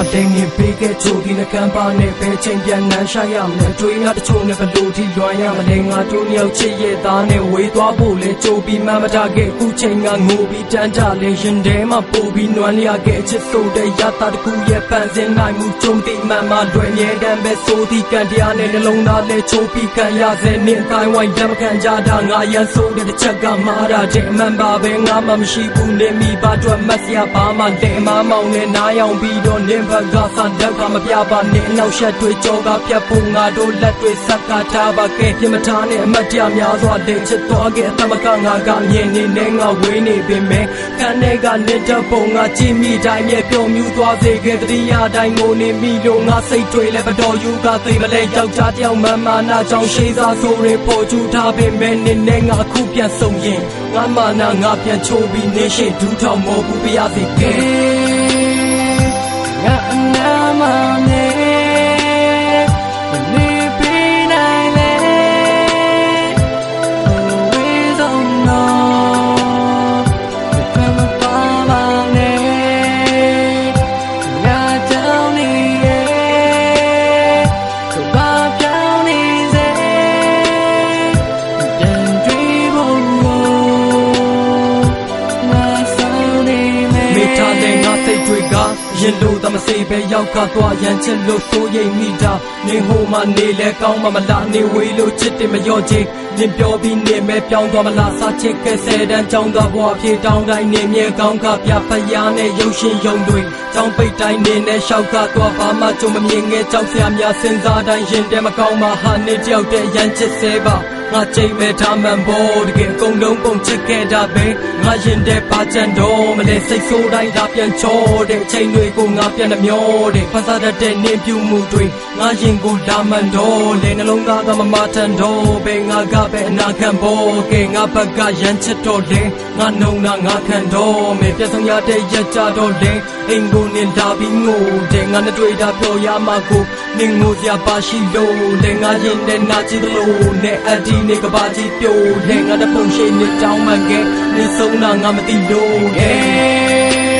င်ပေးခဲ့ချိုဒီနှကမ်းပါနဲ့ဘယ်ချိန်ပြန်နှမ်းရှာရမလဲတွေးငါတချို့နဲ့ဘလို့ထိလွမ်းရမလဲငါတို့မြောက်ချစ်ရဲ့သားနဲ့ဝေးသွားဖို့လဲကြိုပြီးမှမတာခဲ့အခုချိန်ကငိုပြီးတန်းကြလဲရင်ထဲမှာပို့ပြီးနွမ်းလျခဲ့ချစ်ဆိုတဲ့ရတာတကူရဲ့ပန်းစင်နိုင်မှုကြုံတိမှန်မှလွယ်မြဲတမ်းပဲဆိုသည့်ကံတရားနဲ့နှလုံးသားလဲချိုးပြီးခံရစေနင့်တိုင်းဝိုင်းလက်မခံကြတာငါရန်ဆိုတဲ့တစ်ချက်ကမှားတာတဲ့အမှန်ပါပဲငါမှမရှိဘူးနေမိပါတော့မတ်စရာဘာမှတဲ့မမောင်နဲ့နားယောင်ပြီးတော့နင်းဘက်ကဆန်တော့ကမပြပါနဲ့အနောက်ရှက်တွေကြောကပြတ်ဖို့ငါတို့လက်တွေဆက်ကထားပါကဲပြမထားနဲ့အမတ်တရားများစွာတဲ့ချစ်တော်ကဲအတမကငါကမြင်နေနဲ့ငါဝေးနေပင်မဲ့ခံတဲ့ကနေတပုံငါကြည့်မိတိုင်းမြေပြုံမြူသွားစေခဲ့တတိယတိုင်းငိုနေမိလို့ငါစိတ်တွေလည်းဘတော်ယူကသိမလဲယောက်ျားတယောက်မှန်မာနာကြောင့်ရှိစားဆိုရပေါ်ကျူထားပင်မဲ့နေနဲ့ငါခုပြန်ဆုံးရင်ငါမာနာငါပြန်ချိုးပြီးနေရှိဒူးထောင်မောဘူးပြရစေကဲ ရင်လို့တမစေပဲရောက်ခသွားရန်ချစ်လို့စိုးရိမ်မိတာနေဟိုမှနေလဲကောင်းမှမလားနေဝေးလို့ချစ်တယ်မလျော့ချင်ရင်ပြောပြီးနေမဲ့ပြောင်းသွားမလားစာချစ်ကဲဆယ်တန်းကြောင်းသားဘွားဖြေတောင်းတိုင်းနေမြဲကောင်းကပြဖျားနဲ့ရုပ်ရှင်ယုံတွေကြောင်းပိတ်တိုင်းနေနဲ့ရှောက်ကသွားဘာမှကြုံမမြင်ငယ်ကြောက်စရာများစဉ်းစားတိုင်းရင်တဲမကောင်းမှဟာနေတယောက်တည်းရန်ချစ်စေပါ ငါချိန်မဲ့ထားမှန်ဖို့တကယ်အကုန်လုံးပုံချစ်ခဲ့တာပဲငါရင်တဲ့ပါချန်တော့မလဲစိတ်ဆိုးတိုင်းဒါပြန်ချောတဲ့အချိန်တွေကိုငါပြန်နှမျောတဲ့ဖဆတတ်တဲ့နင်းပြူမှုတွေငါရင်ကိုလာမှန်တော့လေနှလုံးသားကမမထန်တော့ပဲငါကပဲအနာခံဖို့ကဲငါဘက်ကရန်ချစ်တော့လေငါနှုံနာငါခံတော့မယ်ပြတ်ဆုံးရတဲ့ရက်ကြတော့လေအိမ်ကိုနင်လာပြီးငိုတဲ့ငါနဲ့တွေ့တာပြောရမှာကိုနင်ငိုစရာပါရှိလို့လေငါရင်နဲ့နာချစ်လို့နဲ့အဒီနေကဘာကြီးပြိုလေငါတပုံရှိနေတောင်းမှန်ကဲနေဆုံးတာငါမသိလို့ Yeah